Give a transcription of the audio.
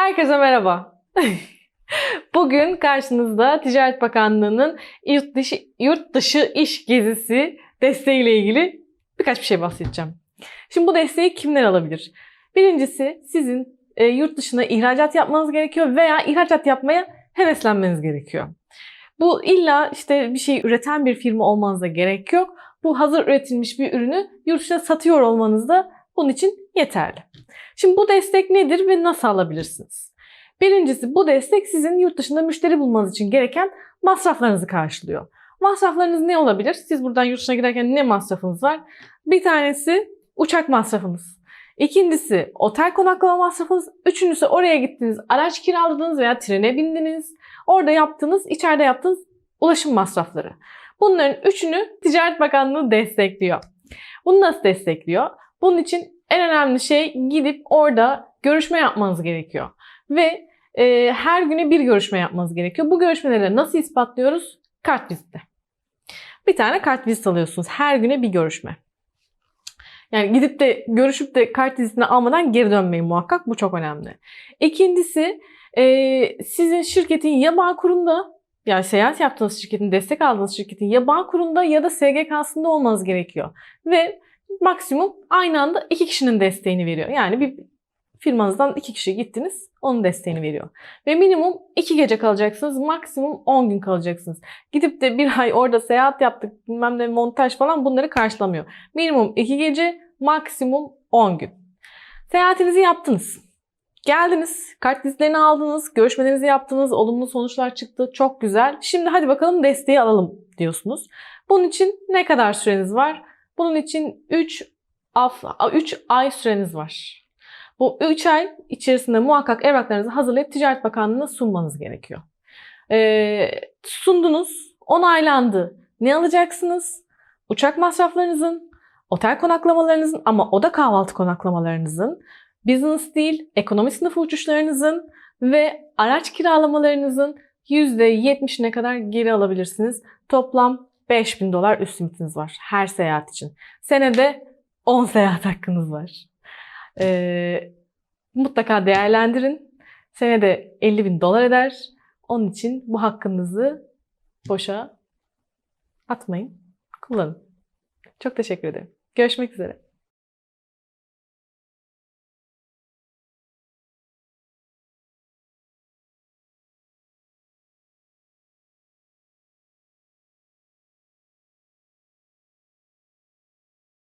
Herkese merhaba. Bugün karşınızda Ticaret Bakanlığı'nın yurt dışı, yurt dışı iş gezisi desteğiyle ilgili birkaç bir şey bahsedeceğim. Şimdi bu desteği kimler alabilir? Birincisi sizin e, yurt dışına ihracat yapmanız gerekiyor veya ihracat yapmaya heveslenmeniz gerekiyor. Bu illa işte bir şey üreten bir firma olmanıza gerek yok. Bu hazır üretilmiş bir ürünü yurt dışına satıyor olmanız da bunun için yeterli. Şimdi bu destek nedir ve nasıl alabilirsiniz? Birincisi bu destek sizin yurt dışında müşteri bulmanız için gereken masraflarınızı karşılıyor. Masraflarınız ne olabilir? Siz buradan yurt dışına giderken ne masrafınız var? Bir tanesi uçak masrafınız. İkincisi otel konaklama masrafınız. Üçüncüsü oraya gittiniz, araç kiraladınız veya trene bindiniz. Orada yaptığınız, içeride yaptığınız ulaşım masrafları. Bunların üçünü Ticaret Bakanlığı destekliyor. Bunu nasıl destekliyor? Bunun için en önemli şey gidip orada görüşme yapmanız gerekiyor. Ve e, her güne bir görüşme yapmanız gerekiyor. Bu görüşmeleri nasıl ispatlıyoruz? Kart vizite. Bir tane kart vizit alıyorsunuz. Her güne bir görüşme. Yani gidip de görüşüp de kart vizitini almadan geri dönmeyin muhakkak. Bu çok önemli. İkincisi e, sizin şirketin ya Bağkur'unda yani seyahat yaptığınız şirketin, destek aldığınız şirketin ya Bağkur'unda ya da SGK'sında olmanız gerekiyor. Ve maksimum aynı anda iki kişinin desteğini veriyor. Yani bir firmanızdan iki kişi gittiniz, onun desteğini veriyor. Ve minimum iki gece kalacaksınız, maksimum 10 gün kalacaksınız. Gidip de bir ay orada seyahat yaptık, bilmem ne montaj falan bunları karşılamıyor. Minimum iki gece, maksimum 10 gün. Seyahatinizi yaptınız. Geldiniz, kart vizitlerini aldınız, görüşmelerinizi yaptınız, olumlu sonuçlar çıktı, çok güzel. Şimdi hadi bakalım desteği alalım diyorsunuz. Bunun için ne kadar süreniz var? Bunun için 3 3 ay süreniz var. Bu 3 ay içerisinde muhakkak evraklarınızı hazırlayıp Ticaret Bakanlığı'na sunmanız gerekiyor. Ee, sundunuz, onaylandı. Ne alacaksınız? Uçak masraflarınızın, otel konaklamalarınızın ama oda kahvaltı konaklamalarınızın, business değil, ekonomi sınıfı uçuşlarınızın ve araç kiralamalarınızın %70'ine kadar geri alabilirsiniz. Toplam 5000 dolar üst limitiniz var her seyahat için. Senede 10 seyahat hakkınız var. Ee, mutlaka değerlendirin. Senede 50 bin dolar eder. Onun için bu hakkınızı boşa atmayın. Kullanın. Çok teşekkür ederim. Görüşmek üzere.